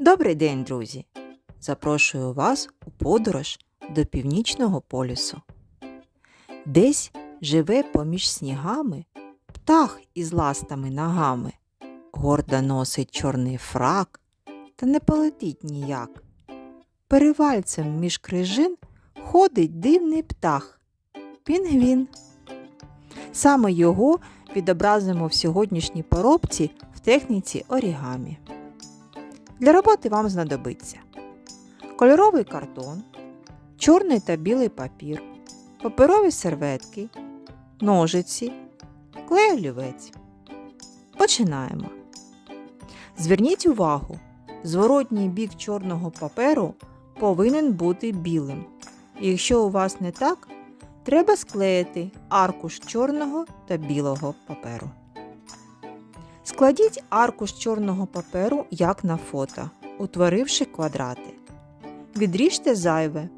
Добрий день, друзі! Запрошую вас у подорож до північного полюсу. Десь живе поміж снігами птах із ластами ногами, гордо носить чорний фрак, та не полетить ніяк. Перевальцем між крижин ходить дивний птах пінгвін. Саме його відобразимо в сьогоднішній поробці в техніці орігамі. Для роботи вам знадобиться кольоровий картон, чорний та білий папір, паперові серветки, ножиці, клей олівець. Починаємо. Зверніть увагу, зворотній бік чорного паперу повинен бути білим. Якщо у вас не так, треба склеїти аркуш чорного та білого паперу. Складіть аркуш чорного паперу як на фото, утворивши квадрати. Відріжте зайве.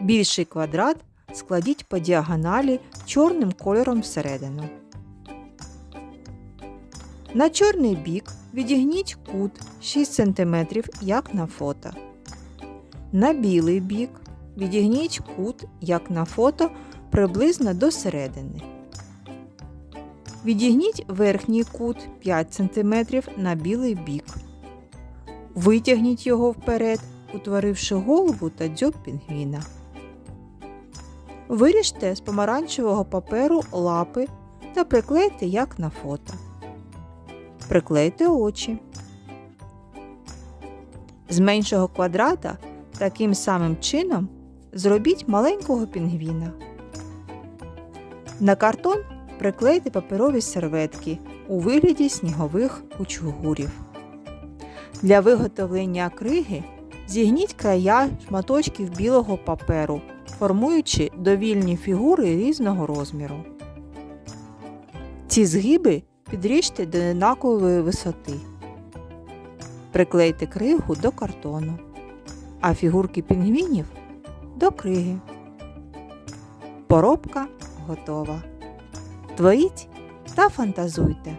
Більший квадрат складіть по діагоналі чорним кольором всередину. На чорний бік відігніть кут 6 см, як на фото. На білий бік відігніть кут, як на фото, приблизно до середини. Відігніть верхній кут 5 см на білий бік. Витягніть його вперед, утворивши голову та дзьоб пінгвіна. Виріжте з помаранчевого паперу лапи та приклейте як на фото. Приклейте очі. З меншого квадрата таким самим чином зробіть маленького пінгвіна. На картон приклейте паперові серветки у вигляді снігових кучугурів. Для виготовлення криги зігніть края шматочків білого паперу, формуючи довільні фігури різного розміру. Ці згиби підріжте до однакової висоти. Приклейте кригу до картону, а фігурки пінгвінів до криги. Поробка готова. Творіть та фантазуйте.